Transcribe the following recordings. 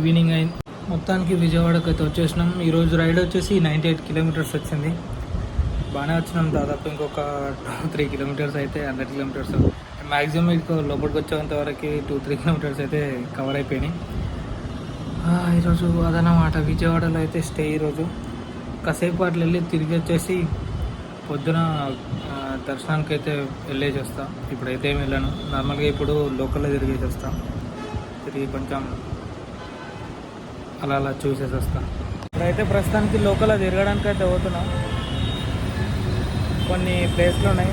Evening అయింది. మొత్తానికి విజయవాడకి అయితే వచ్చేసినాం. ఈరోజు రైడ్ వచ్చేసి నైంటీ ఎయిట్ కిలోమీటర్స్ వచ్చింది. బాగానే వచ్చినాం దాదాపు ఇంకొక టూ త్రీ కిలోమీటర్స్ అయితే హండ్రెడ్ కిలోమీటర్స్ మ్యాక్సిమం ఇక లోపలికి వచ్చేంత వరకు టూ త్రీ కిలోమీటర్స్ అయితే కవర్ అయిపోయినాయి. ఈరోజు అదనమాట విజయవాడలో అయితే స్టే ఈరోజు కాసేపు అట్లా వెళ్ళి తిరిగి వచ్చేసి పొద్దున దర్శనానికి అయితే వెళ్ళేసి వస్తాం. ఇప్పుడైతే ఏమి వెళ్ళాను. నార్మల్గా ఇప్పుడు లోకల్లో తిరిగేసి వస్తాం. తిరిగి కొంచెం అలా అలా చూసేసి వస్తాను ఇప్పుడైతే ప్రస్తుతానికి లోకల్ తిరగడానికి అయితే పోతున్నాం. కొన్ని ప్లేస్లు ఉన్నాయి.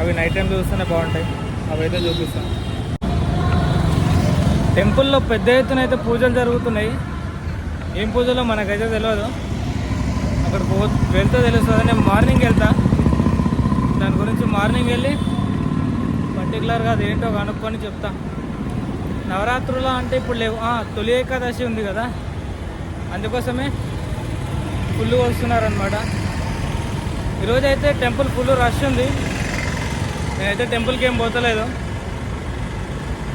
అవి నైట్ టైం చూస్తేనే బాగుంటాయి. అవి అయితే చూపిస్తాం. టెంపుల్లో పెద్ద ఎత్తున అయితే పూజలు జరుగుతున్నాయి. ఏం పూజలో మనకైతే తెలియదు అక్కడ పో వెళ్తే తెలుస్తుంది. నేను మార్నింగ్ వెళ్తా. దాని గురించి మార్నింగ్ వెళ్ళి పర్టికులర్గా అది ఏంటో కనుక్కొని చెప్తా. నవరాత్రులు అంటే ఇప్పుడు లేవు. తొలి ఏకాదశి ఉంది కదా. అందుకోసమే ఫుల్ వస్తున్నారనమాట ఈరోజు అయితే టెంపుల్ ఫుల్ రష్ ఉంది. నేనైతే టెంపుల్కి ఏం పోతలేదు.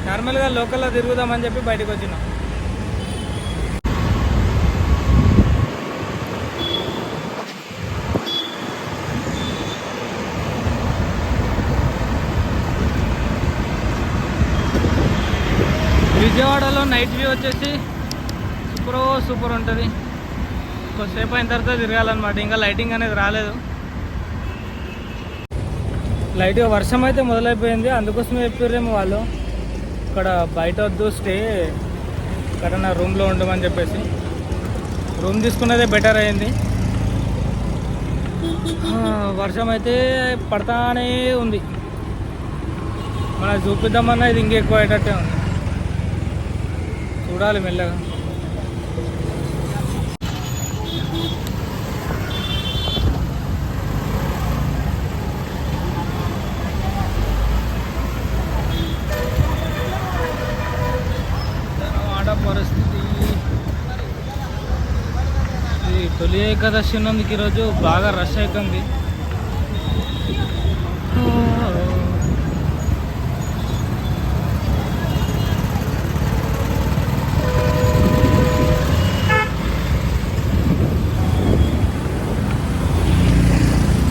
నార్మల్గా లోకల్లో తిరుగుదామని చెప్పి బయటకు వచ్చినాం విజయవాడలో నైట్ వ్యూ వచ్చేసి సూపర్ సూపర్ ఉంటుంది. కొద్దిసేపు అయిన తర్వాత తిరగాలన్నమాట. ఇంకా లైటింగ్ అనేది రాలేదు. లైట్గా వర్షం అయితే మొదలైపోయింది. అందుకోసమే చెప్పారేమో వాళ్ళు. ఇక్కడ బయట వద్దు స్టే ఇక్కడ నా రూమ్లో ఉండమని చెప్పేసి. రూమ్ తీసుకున్నదే బెటర్ అయింది. వర్షం అయితే పడతానే ఉంది. మనం చూపిద్దామన్నా ఇది ఇంకెక్కువ అయ్యేటట్టే ఉంది. చూడాలి మెల్లగా. ఏ ఏకాదశి ఉన్నందుకు ఈరోజు బాగా రష్ అవుతుంది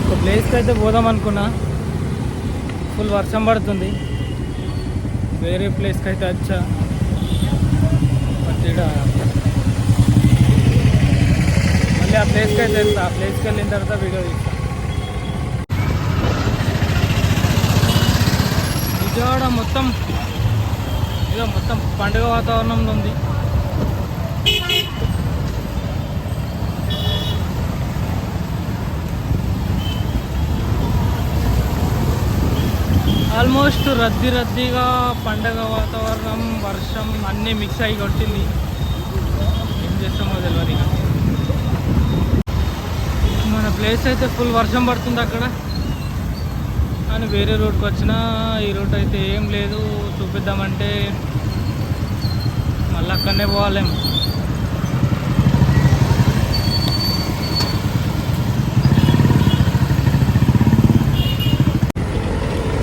ఒక ప్లేస్కి అయితే పోదాం అనుకున్నా. ఫుల్ వర్షం పడుతుంది. వేరే ప్లేస్కి అయితే వచ్చా. బట్ ఇక్కడ మళ్ళీ ఆ ప్లేస్కి అయితే వెళ్తా. ఆ ప్లేస్కి వెళ్ళిన తర్వాత వీడియో తీస్తా. విజయవాడ మొత్తం ఇదో మొత్తం పండుగ వాతావరణంలో ఉంది. ఆల్మోస్ట్ రద్దీ రద్దీగా పండగ వాతావరణం వర్షం అన్నీ మిక్స్ అయ్యి కొట్టింది. ఏం చేస్తామో తెలియదు ఇక. మన ప్లేస్ అయితే ఫుల్ వర్షం పడుతుంది అక్కడ. కానీ వేరే రోడ్కి వచ్చినా ఈ రూట్ అయితే ఏం లేదు. చూపిద్దామంటే మళ్ళీ అక్కడనే పోవాలేము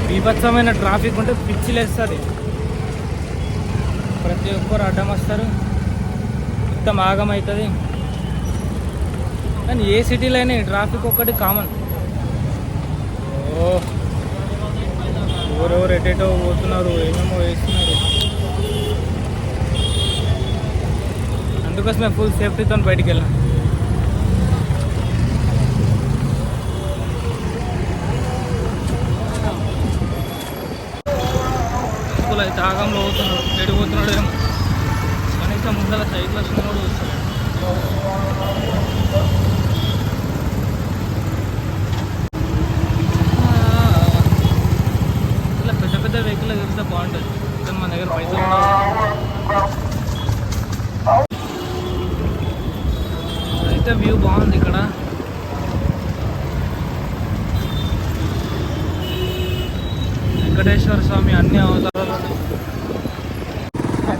బీభత్సమైన ట్రాఫిక్ ఉంటే పిచ్చి లేస్తుంది. ప్రతి ఒక్కరు అడ్డం వస్తారు. మొత్తం ఆగమవుతుంది కానీ ఏ సిటీలో అయినా ట్రాఫిక్ ఒక్కటి కామన్. ఓ ఎవరెవరు ఎటేటో పోతున్నారు ఏమేమో వేస్తున్నారు. అందుకోసమే ఫుల్ సేఫ్టీతో బయటికి వెళ్ళాం. స్కూల్ అయితే ఆగంలో పోతున్నాడు ఎడిపోతున్నాడు ఏమో. కనీసం ముందర సైకిల్ వస్తుంది కూడా అయితే వ్యూ బాగుంది ఇక్కడ. వెంకటేశ్వర స్వామి అన్ని అవతారాలు.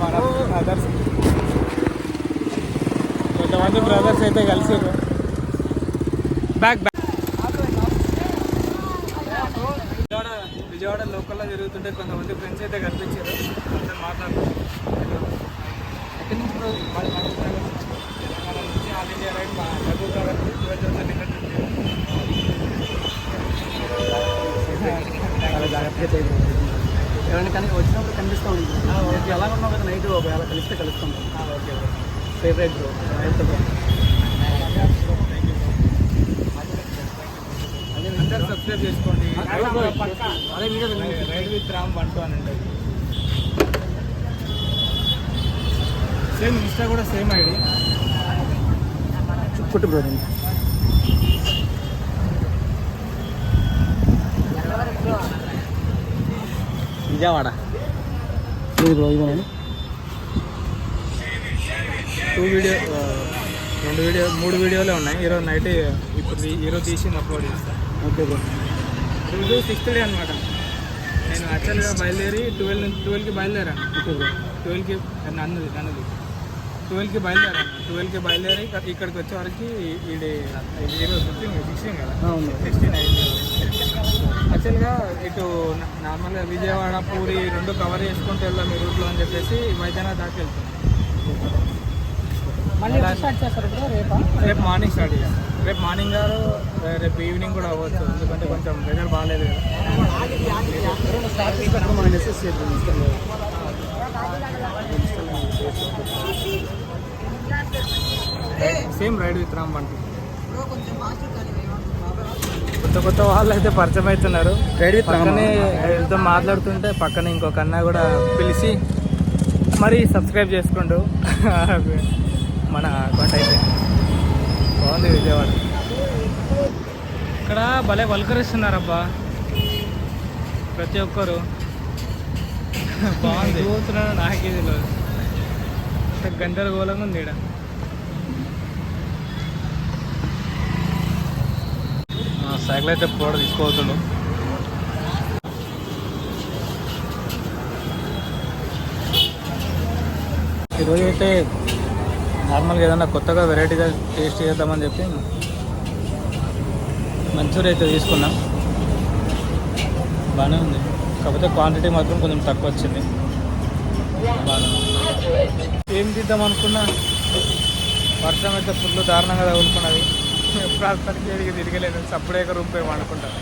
మన బ్రదర్స్ కొంతమంది బ్రదర్స్ అయితే కలిసారు బ్యాక్ బ్యాక్ విజయవాడ విజయవాడ లోకల్లో తిరుగుతుంటే కొంతమంది ఫ్రెండ్స్ అయితే కనిపించారు. మాట్లాడుతున్నారు ఎవరైనా కానీ వచ్చినప్పుడు కనిపిస్తూ ఉంటుంది. ఎలా ఉన్నావు కదా నైట్ ఒకవేళ కలిస్తే కలుస్తాం. ఓకే సేఫ్ రైట్ బ్రో అందరూ సబ్స్క్రైబ్ చేసుకోండి. అదే video ride- ride with Ram one two అని ఉంటుంది. సేమ్ ఇన్స్టా కూడా సేమ్ ఐడి చుట్టుకుంటు బ్రో నేను. విజయవాడ ఇది బ్రో ఇదే నేను. టూ వీడియో రెండు వీడియో మూడు వీడియోలే ఉన్నాయి. ఈరోజు నైట్ ఇప్పుడు ఈరోజు తీసి అప్లోడ్ చేస్తాను ఓకే బ్రో. రోజు సిక్స్త్ డే అనమాట నేను యాక్చువల్గా బయలుదేరి ట్వెల్వ్ ట్వెల్వ్కి బయలుదేరాను. Okay bro. ట్వెల్వ్కి నన్నది నన్నది. ట్వెల్వ్కి బయలుదేరాను. ట్వెల్వ్కి బయలుదేరి ఇక్కడ- ఇక్కడికి వచ్చే వరకు ఈ- ఈ డే ఇది ఈరోజు ఫిఫ్టీన్ సిక్స్టీన్ కదా సిక్స్టీన్ అయింది. యాక్చువల్గా ఇటు నార్మల్గా విజయవాడ పూరి రెండు కవర్ చేసుకుంటూ వెళ్దాం ఈ రూట్లో అని చెప్పేసి వైద్యనాథ్ దాకా వెళ్తాం మళ్ళీ ఎప్పుడు స్టార్ట్ చేస్తారు బ్రో? రేపా? రేపు మార్నింగ్ స్టార్ట్ చేస్తాం. రేపు మార్నింగ్ గారు రేపు ఈవినింగ్ కూడా అవ్వచ్చు. ఎందుకంటే కొంచెం వెదర్ బాగాలేదు కదా. Same ride with Ram Bunty కొత్త కొత్త వాళ్ళు అయితే పరిచయం అవుతున్నారు. రైడ్ పక్కనే వీళ్ళతో మాట్లాడుతుంటే పక్కన ఇంకొక అన్న కూడా పిలిచి మరీ సబ్స్క్రైబ్ చేసుకుంటూ. మన అకౌంట్ అయితే. బాగుంది విజయవాడ. ఇక్కడ భలే పలకరిస్తున్నారబ్బా ప్రతి ఒక్కరు. బాగుంది. చూస్తున్నాను నాకే తెలియదు. గందరగోళంగా ఉంది ఇక్కడ సైకిల్ అయితే కూడా తీసుకోవద్దు ఈరోజు అయితే నార్మల్గా ఏదన్నా కొత్తగా వెరైటీగా టేస్ట్ చేద్దామని చెప్పి మంచూరి అయితే తీసుకున్నాం. బాగానే ఉంది. కాకపోతే క్వాంటిటీ మాత్రం కొంచెం తక్కువ వచ్చింది. బాగానే ఉంది. ఏం తీద్దాం అనుకున్నా? వర్షం అయితే ఫుల్ దారుణంగా తగులుకున్నది. ప్రస్తుతానికి ఏడికి తిరగలేదు సప్పుడేక రూమ్ పోయి వండుకుంటాను